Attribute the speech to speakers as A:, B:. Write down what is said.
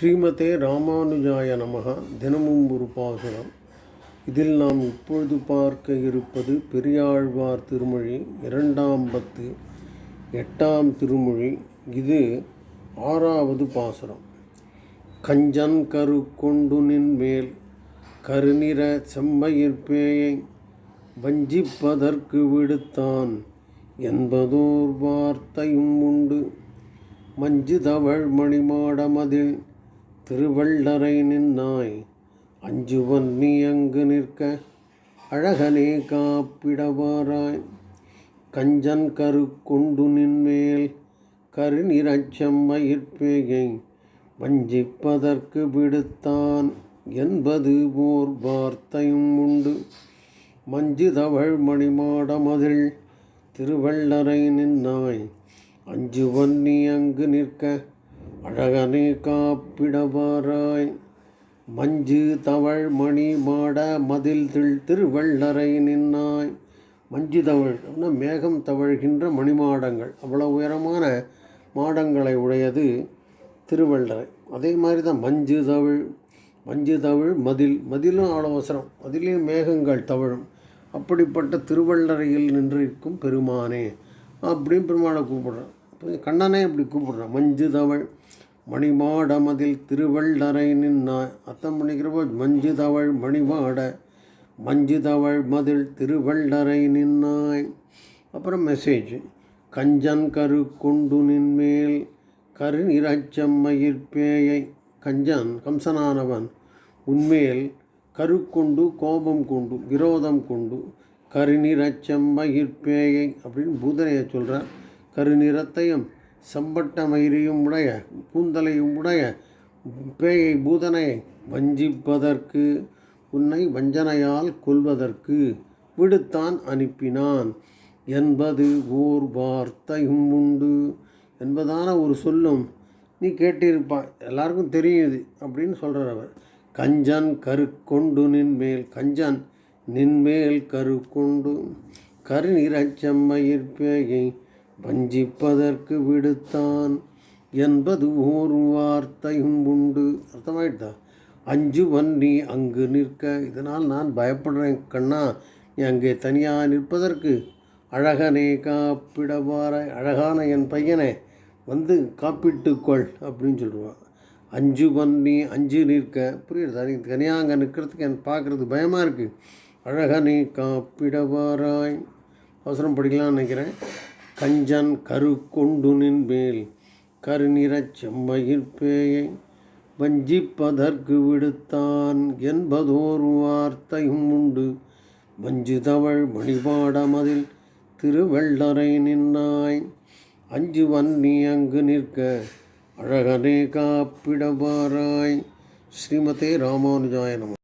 A: ஸ்ரீமதே ராமானுஜாய நமக. தினமும் ஒரு பாசுரம். இதில் நாம் இப்பொழுது பார்க்க இருப்பது பெரியாழ்வார் திருமொழி இரண்டாம் பத்து எட்டாம் திருமொழி. இது ஆறாவது பாசுரம். கஞ்சன் கரு கொண்டு மேல் கருநிற செம்மையிற்பேயை வஞ்சிப்பதற்கு விடுத்தான் என்பதோர் வார்த்தையும் உண்டு. மஞ்சு தவழ் மணிமாடமதில் திருவள்ளரை நின்னாய். அஞ்சுவன் நீ அங்கு நிற்க அழகனே காப்பிடவாராய். கஞ்சன் கரு கொண்டு நின்மேல் கருநிரச்சம்மயிற்பேயை வஞ்சிப்பதற்கு விடுத்தான் என்பது ஓர் வார்த்தையும் உண்டு. மஞ்சுதவள் மணிமாடமதில் திருவள்ளரை நின்னாய். அஞ்சுவன் நீ அங்கு நிற்க அழகனே காப்பிடவாராய். மஞ்சு தவழ் மணி மாட மதில் திள் திருவள்ளரை நின்னாய். மஞ்சு தவழ் மேகம் தவழ்கின்ற மணிமாடங்கள். அவ்வளோ உயரமான மாடங்களை உடையது திருவள்ளரை. அதே மாதிரி தான் மஞ்சு தவிழ் மஞ்சு தவிழ் மதில் மதிலும் அவ்வளோ அவசரம் அதிலையும் மேகங்கள் தவழும். அப்படிப்பட்ட திருவள்ளரையில் நின்றிருக்கும் பெருமானே அப்படின்னு பெருமாளை கூப்பிடுறான். கண்ணனே அப்படி கூப்பிடுறான். மஞ்சு மணிமாட மணிமாடமதில் திருவள்ளரை நின்னாய் அத்தம் பண்ணிக்கிறப்போ மஞ்சு தவள் மணிமாட மஞ்சு தவள் மதில் திருவள்ளரை நின்னாய். அப்புறம் மெசேஜ் கஞ்சன் கரு கொண்டு நின்மேல் கரு நிறச்சம்மையிற்பேயை கஞ்சன் கம்சனானவன் உன்மேல் கரு கொண்டு கோபம் கொண்டு விரோதம் கொண்டு கருநிறச்சம்மயிர் பேயை அப்படின்னு பூதனையை சொல்கிறார் கருநிறத்தையும் செம்பட்ட மயிரையும் உடைய கூந்தலையும் உடைய பேயை பூதனை வஞ்சிப்பதற்கு உன்னை வஞ்சனையால் கொல்வதற்கு விடுத்தான் அனுப்பினான். என்பது ஓர் வார்த்தையும் உண்டு. என்பதான ஒரு சொல்லும் நீ கேட்டிருப்பாய். எல்லாருக்கும் தெரியுது அப்படின்னு சொல்கிறார் அவர். கஞ்சன் கருக்கொண்டு நின்மேல் கஞ்சன் நின்மேல் கரு கொண்டு பேயை வஞ்சிப்பதற்கு விடுத்தான் என்பது ஓர் வார்த்தையும் உண்டு. அர்த்தமாயிட்டா அஞ்சு வன்னி அங்கு நிற்க. இதனால் நான் பயப்படுறேன் கண்ணா. நீ அங்கே தனியாக நிற்பதற்கு அழகனே காப்பிடவார அழகான என் பையனை வந்து காப்பிட்டுக்கொள் அப்படின்னு சொல்லுவான். அஞ்சு வன்னி அஞ்சு நிற்க. புரியுதா? நீ தனியாக அங்கே நிற்கிறதுக்கு எனக்கு பார்க்குறது பயமாக இருக்குது அழகனே காப்பிடவாராய் அவசரம் படிக்கலாம்னு நினைக்கிறேன். கஞ்சன் கரு கொண்டு நின்மேல் கருநிறச் செம்மயிர் பேயை வஞ்சிப்பதற்கு விடுத்தான் என்பதோர் வார்த்தையும் உண்டு. மஞ்சு தவழ் மணிபாடமதில் திருவள்ளரை நின்னாய். அஞ்சு வன்னி அங்கு நிற்க அழகனே காப்பிடவாராய். ஸ்ரீமதே ராமானுஜாய நம.